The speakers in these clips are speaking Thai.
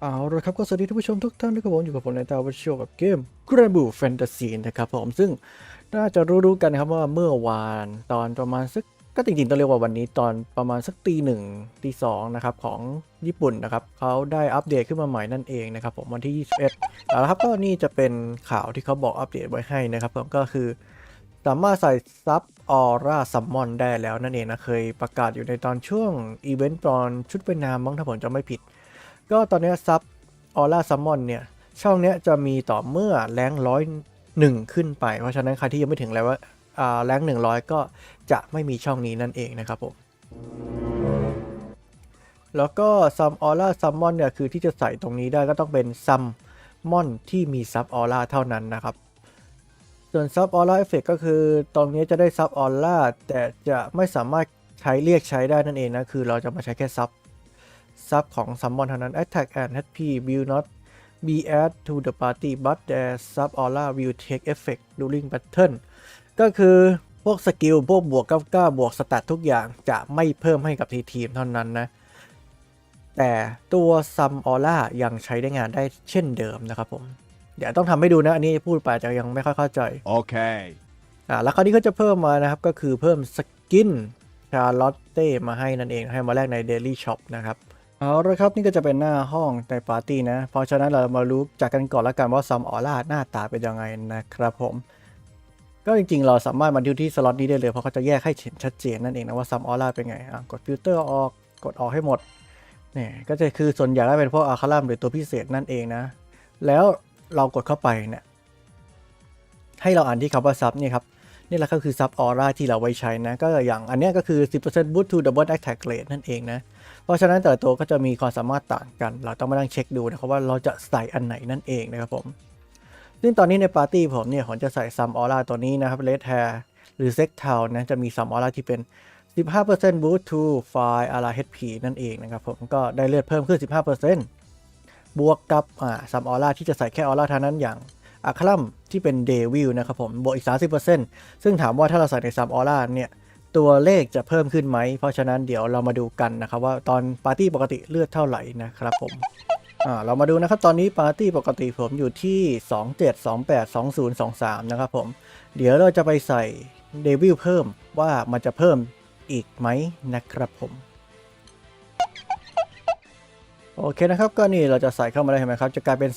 เอาละครับก็สวัสดีท่านผู้ชมทุกท่านนะครับผมอยู่กับผมในตาวัชโชกับเกม Granblue Fantasy นะครับผมซึ่งน่าจะรู้ๆกันนะครับว่าเมื่อวานตอนประมาณสักก็จริงๆต้องเรียกว่าวันนี้ตอนประมาณสักตีหนึ่งตีสองนะครับของญี่ปุ่นนะครับเขาได้อัปเดตขึ้นมาใหม่นั่นเองนะครับผมวันที่ 21เอาละครับก็นี่จะเป็นข่าวที่เขาบอกอัปเดตไว้ให้นะครับผมก็คือสามารถใส่ซับออร่าซัมมอนได้แล้วนั่นเองนะเคยประกาศอยู่ในตอนช่วงอีเวนต์ตอนชุดเป็นนามมั้งถ้าผมจำไม่ผิด ก็ตอนนี้ซับออร่าซัมมอนเนี่ย ช่องเนี้ยจะมีต่อเมื่อแรงร้อยหนึ่งขึ้นไป เพราะฉะนั้นใครที่ยังไม่ถึงแล้วว่าอ่าแรงหนึ่งร้อยก็จะไม่มีช่องนี้นั่นเองนะครับผม แล้วก็ซัมออร่าซัมมอนเนี่ย คือที่จะใส่ตรงนี้ได้ก็ต้องเป็นซัมมอนที่มีซับออร่าเท่านั้นนะครับส่วนซับออร่าเอฟเฟกก็คือตรงนี้จะได้ซับออร่าแต่จะไม่สามารถใช้เรียกใช้ได้นั่นเองนะ คือเราจะมาใช้แค่ซับ ซับของซัมมอนเท่านั้น Attack and HP will not be added to the party but their sub aura will take effect during battle ก็คือพวกสกิล พวกบวก99บวกสแตททุกอย่างจะไม่เพิ่มให้กับทีทีมเท่านั้นนะ แต่ตัวซัมออร่ายังใช้ได้งานได้เช่นเดิมนะครับผม เดี๋ยวต้องทำให้ดูนะ อันนี้พูดไปจะยังไม่ค่อยเข้าใจ Okay. อ่าแล้วคราวนี้ก็จะเพิ่มมานะครับ ก็คือเพิ่มสกินชาร์ลอตเต้มาให้นั่นเองให้มาแลกใน Daily Shop นะครับ เอาละครับนี่ก็จะเป็นหน้าห้องในปาร์ตี้นะ เพราะฉะนั้นเรามารู้จากกันก่อนล้วกันว่าซัมออร่าหน้าตาเป็นยังไงนะครับผมก็จริงๆ เราสามารถมาดูที่สล็อตนี้ได้เลย เพราะเขาจะแยกให้เห็นชัดเจนนั่นเองนะว่าซัมออร่าเป็นไงอะกดฟิลเตอร์ออกกดออกให้หมดเนี่ยก็จะคือส่วนใหญ่ก็เป็นพวกอาคารัมหรือตัวพิเศษนั่นเองนะ แล้วเรากดเข้าไปเนี่ยให้เราอ่านที่คำว่าซับเนี่ยครับนี่แหละก็คือซับออร่าที่เราไว้ใช้นะ ก็อย่างอันนี้ก็คือ 10% boost to double attack rate นั่นเองนะ เพราะฉะนั้นแต่ละตัวก็จะมีความสามารถต่างกัน เราต้องมานั่งเช็คดูนะครับว่าเราจะใส่อันไหนนั่นเองนะครับผม ซึ่งตอนนี้ในปาร์ตี้ผมเนี่ยผมจะใส่ซัมออร่าตัวนี้นะครับ red hair หรือ sex t o w นะจะมีซัมออร่าที่เป็น 15% boost to fire ara HP นั่นเองนะครับผมก็ได้เลือดเพิ่มขึ้น 15%บวกกับซัมออร่าที่จะใส่แค่ออร่าเท่านั้นอย่างอาคลัมที่เป็นเดวิลนะครับผมบวกอีก 30%ซึ่งถามว่าถ้าเราใส่ในซัมออร่าเนี่ย ตัวเลขจะเพิ่มขึ้นไหม เพราะฉะนั้นเดี๋ยวเรามาดูกันนะครับว่าตอนปาร์ตี้ปกติเลือดเท่าไหร่นะครับผมเรามาดูนะครับตอนนี้ปาร์ตี้ปกติผมอยู่ที่ 27 28 20 23 นะครับผม เดี๋ยวเราจะไปใส่เดวิลเพิ่มว่ามันจะเพิ่มอีกไหมนะครับผม โอเคนะครับก็นี่เราจะใส่เข้ามาได้เห็นไหมครับ จะกลายเป็น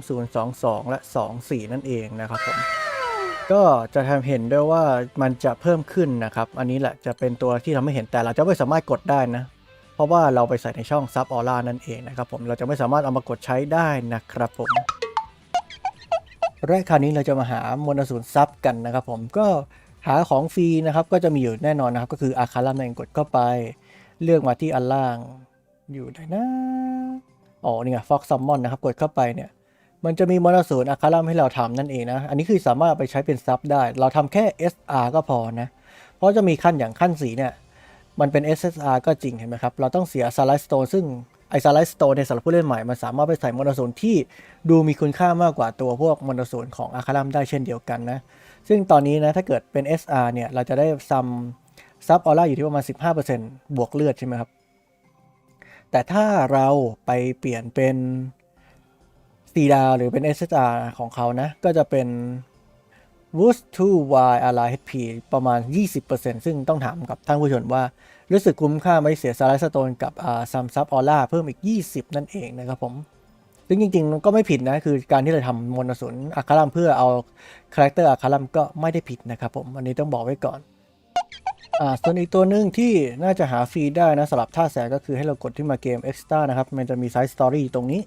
293022 และ 24 นั่นเองนะครับผม ก็จะทำเห็นได้ว่ามันจะเพิ่มขึ้นนะครับ อันนี้แหละจะเป็นตัวที่ทำให้เห็นแต่เราจะไม่สามารถกดได้นะ เพราะว่าเราไปใส่ในช่องซับออร่านั่นเองนะครับผมเราจะไม่สามารถเอามากดใช้ได้นะครับผมแรกคราวนี้เราจะมาหามวลสูนซับกันนะครับผมก็หาของฟรีนะครับก็จะมีอยู่แน่นอนนะครับ ก็คืออาคาราแมงกดเข้าไป เลือกมาที่อันล่างอยู่ไหนนะอ๋อนี่ไงฟ็อกซัมมอนนะครับกดเข้าไปเนี่ย มันจะมีมรสูนอาคารัมให้เราทำนั่นเองนะ อันนี้คือสามารถไปใช้เป็นซับได้ เราทำแค่ SR ก็พอนะ เพราะจะมีขั้นอย่างขั้นสีเนี่ย มันเป็น SSR ก็จริงเห็นไหมครับ เราต้องเสีย s า l ล s สโตนซึ่งไอ s า l ล s สโตนในสำหรับผู้เล่นใหม่ มันสามารถไปใส่มรสูนที่ดูมีคุณค่ามากกว่าตัวพวกมรสูนของอาคารัมได้เช่นเดียวกันนะ ซึ่งตอนนี้นะถ้าเกิดเป็น SR เนี่ย เราจะได้ซัมซับออร่าอยู่ที่ประมาณ 15%บวกเลือดใช่ไหมครับ แต่ถ้าเราไปเปลี่ยนเป็น สีดาวหรือเป็น SSR ของเขานะ ก็จะเป็น boost to y a l i HP ประมาณ 20%ซึ่งต้องถามกับท่านผู้ชมว่า รู้สึกคุ้มค่าไหมเสียสไลด์สโตนกับซัมซับออร่าเพิ่มอีก 20 นั่นเองนะครับผม ซึ่งจริงๆมันก็ไม่ผิดนะ คือการที่เราทำมนต์สุนอัคารัมเพื่อเอาคาแรคเตอร์อัคารัมก็ไม่ได้ผิดนะครับผม อันนี้ต้องบอกไว้ก่อนอ่าส่วนอีกตัวหนึ่งที่น่าจะหาฟรีได้นะสำหรับท่าแสก็คือให้เรากดที่มาเกม Extra นะครับ มันจะมีไซส์สตอรี่ตรงนี้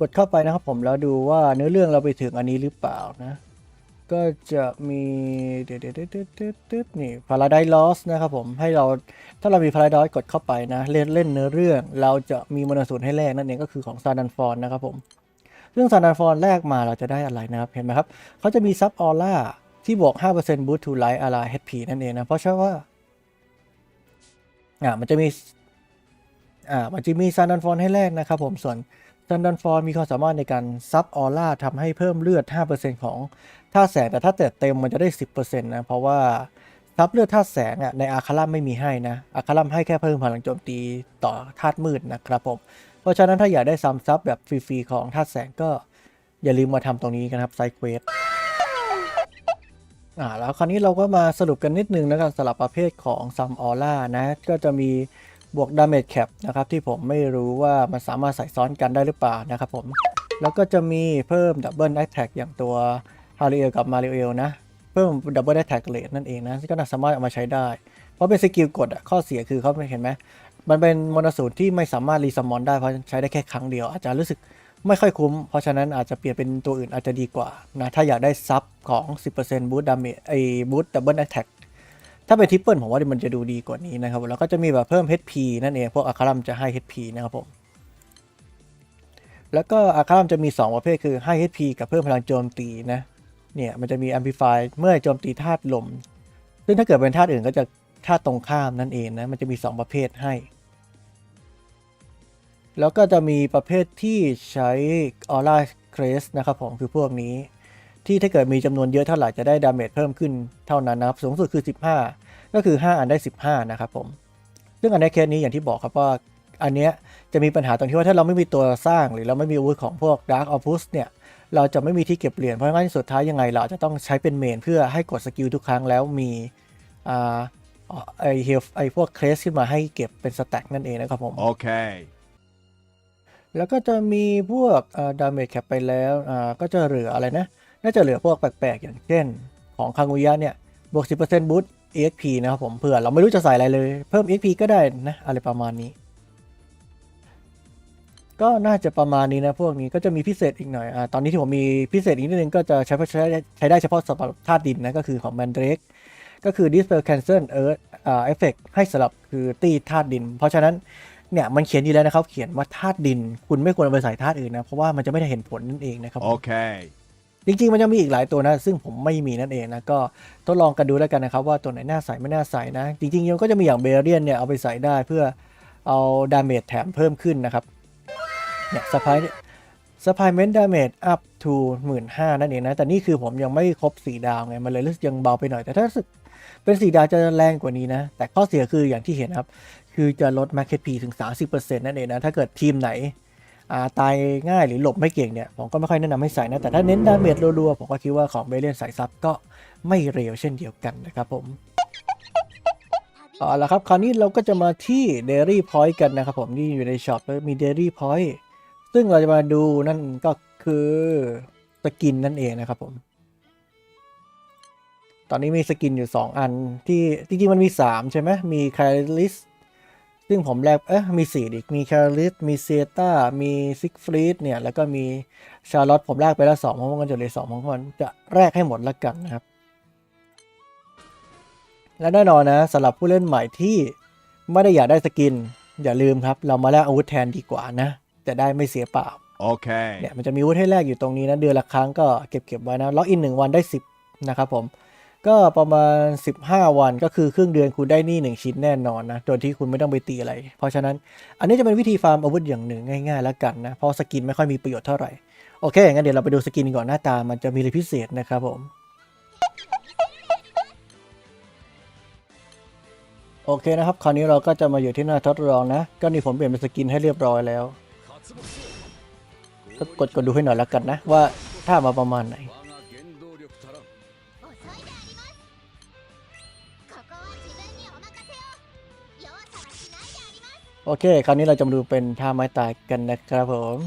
กดเข้าไปนะครับผมแล้วดูว่าเนื้อเรื่องเราไปถึงอันนี้หรือเปล่านะ ก็จะมีเดี๋ยวเดี๋ยวเดี๋ยวเดี๋ยวเดี๋ยวเดี๋ยวนี่ Paradise Lost นะครับผมให้เราถ้าเรามี Paradise กดเข้าไปนะ เล่นเล่นเนื้อเรื่องเราจะมีมนสูนให้แลกนั่นเองก็คือของซาดันฟอนนะครับผมซึ่งซาดันฟอนแรกมาเราจะได้อะไรนะครับ เห็นไหมครับเขาจะมีซับออร่าที่บวก5% boost to light a l a HP นั่นเองนะเพราะฉะนั้นว่าอ่ามันจะมีอ่ามันจะมีซันดันฟอนให้แลกนะครับผมส่วน ซันดันฟอนมีความสามารถในการซับออร่าทำให้เพิ่มเลือด 5%ของท่าแสงแต่ถ้าเต็ดเต็มมันจะได้ 10%นะ เพราะว่าซับเลือดท่าแสงอะในอาคารัมไม่มีให้นะอาคารัมให้แค่เพิ่มพลังโจมตีต่อธาตุมืดนะครับผม เพราะฉะนั้นถ้าอยากได้ซัมซับแบบฟรีๆของธาตุแสงก็อย่าลืมมาทำตรงนี้กันครับไซเควสอ่าแล้วคราวนี้เราก็มาสรุปกันนิดนึงนะครับสำหรับประเภทของซัมออร่านะก็จะมี บวกดาเมจแคปนะครับที่ผมไม่รู้ว่ามันสามารถใส่ซ้อนกันได้หรือเปล่านะครับผม แล้วก็จะมีเพิ่มดับเบิลแอ t แท็กอย่างตัวฮาริเอลกับมาริเอลนะ เพิ่มดับเบิลแอ t แท็กเลทนั่นเองนะที่ก็น่าสามารถเอามาใช้ได้ เพราะเป็นสกิลกดอะข้อเสียคือเขาเห็นไหมมันเป็นมอนสูตรที่ไม่สามารถรีซัมมอนได้เพราะใช้ได้แค่ครั้งเดียวอาจจะรู้สึกไม่ค่อยคุ้ม เพราะฉะนั้นอาจจะเปลี่ยนเป็นตัวอื่นอาจจะดีกว่านะถ้าอยากได้ซับของ 10%บูต์ดาเมจไอ้บูตดับเบิลแอ t แท็ก ถ้าเป็นทิปเปิลผมว่ามันจะดูดีกว่านี้นะครับ แล้วก็จะมีแบบเพิ่ม HP นั่นเอง พวกอาคารัมจะให้ HP นะครับผม แล้วก็อาคารัมจะมี 2 ประเภทคือให้ HP กับเพิ่มพลังโจมตีนะ เนี่ยมันจะมี Amplify เมื่อโจมตีธาตุลม ซึ่งถ้าเกิดเป็นธาตุอื่นก็จะธาตุตรงข้ามนั่นเองนะ มันจะมี 2 ประเภทให้ แล้วก็จะมีประเภทที่ใช้ Aura Crest นะครับผมคือพวกนี้ ที่ถ้าเกิดมีจำนวนเยอะเท่าไหร่จะได้ดาเมจเพิ่มขึ้นเท่านั้นนะครับสูงสุดคือ 15 ก็คือ 5 อันได้ 15 นะครับผม ซึ่งอันในเคสนี้อย่างที่บอกครับว่าอันเนี้ยจะมีปัญหาตรงที่ว่าถ้าเราไม่มีตัวสร้างหรือเราไม่มีอาวุธของพวก Dark Opus เนี่ยเราจะไม่มีที่เก็บเหรียญเพราะงั้นสุดท้ายยังไงเราอาจจะต้องใช้เป็นเมนเพื่อให้กดสกิลทุกครั้งแล้วมีอ่าไอเฮลไอพวกเครสขึ้นมาให้เก็บเป็นสแต็กนั่นเองนะครับผม Okay. แล้วก็จะมีพวกดาเมจแคปไปแล้วอ่าก็จะเหลืออะไรนะ น่าจะเหลือพวกแปลกๆ อย่างเช่น ของคังุยะเนี่ยบวก 10%บูสต์ EXP นะครับผมเผื่อเราไม่รู้จะใส่อะไรเลย เพิ่ม EXP ก็ได้นะอะไรประมาณนี้ ก็น่าจะประมาณนี้นะพวกนี้ก็จะมีพิเศษอีกหน่อยอ่าตอนนี้ที่ผมมีพิเศษอีกนิดนึงก็จะใช้ใช้ใช้ได้เฉพาะสำหรับธาตุดินนะก็คือของ Mandrake ก็คือ Dispel Cancel Earth อ่า Effect ให้สำหรับคือตีธาตุดิน เพราะฉะนั้นเนี่ยมันเขียนอยู่แล้วนะครับ เขียนว่าธาตุดิน คุณไม่ควรเอาไปใส่ธาตุอื่นนะ เพราะว่ามันจะไม่ได้เห็นผลนั่นเองนะครับผม Okay. จริงๆ มันยังมีอีกหลายตัวนะ ซึ่งผมไม่มีนั่นเองนะ ก็ทดลองกันดูแล้วกันนะครับ ว่าตัวไหนน่าใส่ไม่น่าใส่นะ จริงๆยังก็จะมีอย่างเบเรียนเนี่ยเอาไปใส่ได้เพื่อเอาดาเมจแถมเพิ่มขึ้นนะครับเนี่ยสปายสปายเมนต์ดาเมจอัพทูหมื่นห้านั่นเองนะ แต่นี่คือผมยังไม่ครบสี่ดาวไง มันเลยรู้สึกยังเบาไปหน่อย แต่ถ้ารู้สึกเป็นสี่ดาวจะแรงกว่านี้นะ แต่ข้อเสียคืออย่างที่เห็นครับ คือจะลด Market P ถึง 30%นั่นเองนะ ถ้าเกิดทีมไหน ตายง่ายหรือหลบไม่เก่งเนี่ยผมก็ไม่ค่อยแนะนำให้ใส่นะ แต่ถ้าเน้นดาเมจรัวๆผมก็คิดว่าของเบเลียนใสายซับก็ไม่เร็วเช่นเดียวกันนะครับผมเอาละครับ คราวนี้เราก็จะมาที่ Dairy Point กันนะครับผมที่อยู่ในช็อปแล้วมี Dairy Point ซึ่งเราจะมาดูนั่นก็คือสกินนั่นเองนะครับผม ตอนนี้มีสกินอยู่ 2 อันที่จริงๆมันมี 3 ใช่ไหมมีคาริส ซึ่งผมแลกเอ๊ะมีสี่อีกมีแคลริสมีเซตามีซิกฟรีดเนี่ย แล้วก็มีชาร์ลอตผมแลกไปแล้วสองเพราะว่ามันจะเหลือสองผมมันจะแลกให้หมดละกันนะครับ และแน่นอนนะสำหรับผู้เล่นใหม่ที่ไม่ได้อยากได้สกิน อย่าลืมครับ เรามาแลกอาวุธแทนดีกว่านะ จะได้ไม่เสียเปล่า Okay. เนี่ยมันจะมีอาวุธให้แลกอยู่ตรงนี้นะเดือนละครั้งก็เก็บเก็บไว้นะล็อกอินหนึ่งวันได้ 10นะครับผม ก็ประมาณ 15 วันก็คือครึ่งเดือนคุณได้นี่1ชิ้นแน่นอนนะโดยที่คุณไม่ต้องไปตีอะไร เพราะฉะนั้นอันนี้จะเป็นวิธีฟาร์มอาวุธอย่างหนึ่งง่ายๆแล้วกันนะเพราะสกินไม่ค่อยมีประโยชน์เท่าไหร่โอเคงั้นเดี๋ยวเราไปดูสกินก่อนหน้าตามันจะมีอะไรพิเศษนะครับผมโอเคนะครับ คราวนี้เราก็จะมาอยู่ที่หน้าทดลองนะ ก็นี่ผมเปลี่ยนเป็นสกินให้เรียบร้อยแล้ว ก็กดกดดูให้หน่อยแล้วกันนะ ว่าถ้ามาประมาณไหน โอเค คราวนี้เราจะมาดูเป็นท่าไม้ตายกันนะครับผม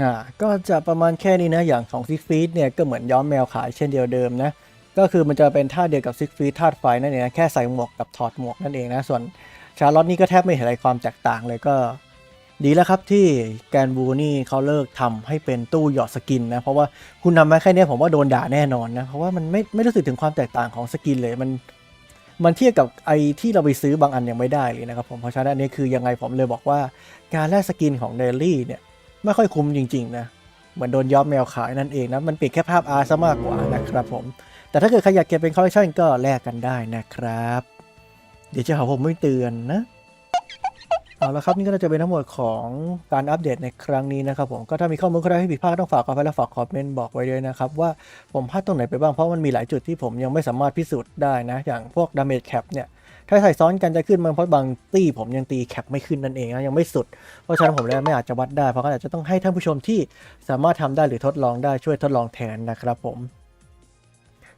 อ่าก็จะประมาณแค่นี้นะ อย่างของซิกฟีดเนี่ยก็เหมือนย้อมแมวขายเช่นเดียวเดิมนะ ก็คือมันจะเป็นท่าเดียวกับซิกฟีดธาตุไฟนั่นเองนะแค่ใส่หมวกกับถอดหมวกนั่นเองนะ ส่วนชาร์ลอตนี่ก็แทบไม่เห็นอะไรความแตกต่างเลยก็ ดีแล้วครับที่แกนบูนี่เขาเลิกทำให้เป็นตู้หยอดสกินนะ เพราะว่าคุณทำมาแค่นี้ผมว่าโดนด่าแน่นอนนะ เพราะว่ามันไม่ไม่รู้สึกถึงความแตกต่างของสกินเลยมันมันเทียบกับไอที่เราไปซื้อบางอันยังไม่ได้เลยนะครับผมเพราะฉะนั้นอันนี้คือยังไงผมเลยบอกว่าการแลกสกินของเดลี่เนี่ย ไม่ค่อยคุ้มจริง ๆ นะ เหมือนโดนย้อมแมวขายนั่นเองนะ มันเปลี่ยนแค่ภาพอาร์ซะมากกว่านะครับผม แต่ถ้าเกิดใครอยากเก็บเป็นคอลเลคชันก็แลกกันได้นะครับ เดี๋ยวจะหาผมไม่เตือนนะเอาละครับนี่ก็จะเป็นทั้งหมดของการอัปเดตในครั้งนี้นะครับผมก็ถ้ามีข้อมูลอะไรที่ผิดพลาดต้องฝากขอไปและฝากคอมเมนต์บอกไว้ด้วยนะครับว่าผมพลาดตรงไหนไปบ้างเพราะมันมีหลายจุดที่ผมยังไม่สามารถพิสูจน์ได้นะ อย่างพวกดาเมจแคปเนี่ย ถ้าใส่ซ้อนกันจะขึ้นมันเพราะบางตี้ผมยังตีแคปไม่ขึ้นนั่นเองนะยังไม่สุด เพราะฉะนั้นผมเลยไม่อาจจะวัดได้ เพราะก็อาจจะต้องให้ท่านผู้ชมที่สามารถทำได้หรือทดลองได้ช่วยทดลองแทนนะครับผม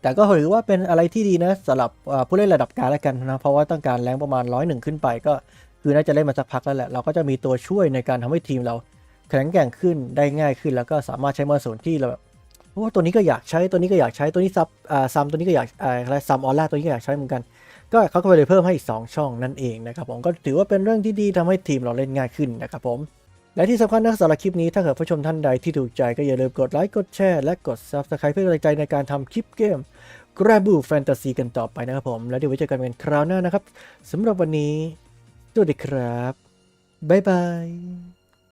แต่ก็ถือว่าเป็นอะไรที่ดีนะสำหรับผู้เล่นระดับกลางแล้วกันนะเพราะว่าต้องการแรงประมาณร้อยหนึ่งขึ้นไปก็คือน่าจะเล่นมาสักพักแล้วแหละเราก็จะมีตัวช่วยในการทำให้ทีมเราแข็งแกร่งขึ้นได้ง่ายขึ้น แล้วก็สามารถใช้มอสูนที่เราแบบโอ้ตัวนี้ก็อยากใช้ตัวนี้ก็อยากใช้ตัวนี้ซับอ่าซัมตัวนี้ก็อยากอ่าอะไรซัมออร่าตัวนี้ก็อยากใช้เหมือนกัน ก็เขาก็เลยเพิ่มให้อีกสองช่องนั่นเองนะครับผมก็ถือว่าเป็นเรื่องที่ดีทำให้ทีมเราเล่นง่ายขึ้นนะครับผมและที่สำคัญนะสำหรับคลิปนี้ถ้าเกิดผู้ชมท่านใดที่ถูกใจก็อย่าลืมกดไลค์กดแชร์และกด Subscribe เพื่อเป็นกำลังใจในการทำคลิปเกม g r a b u Fantasy กันต่อไปนะครับผม แล้วเดี๋ยวไว้เจอกันเป็นคราวหน้านะครับสำหรับวันนี้สวัสดีครับ บ๊ายบาย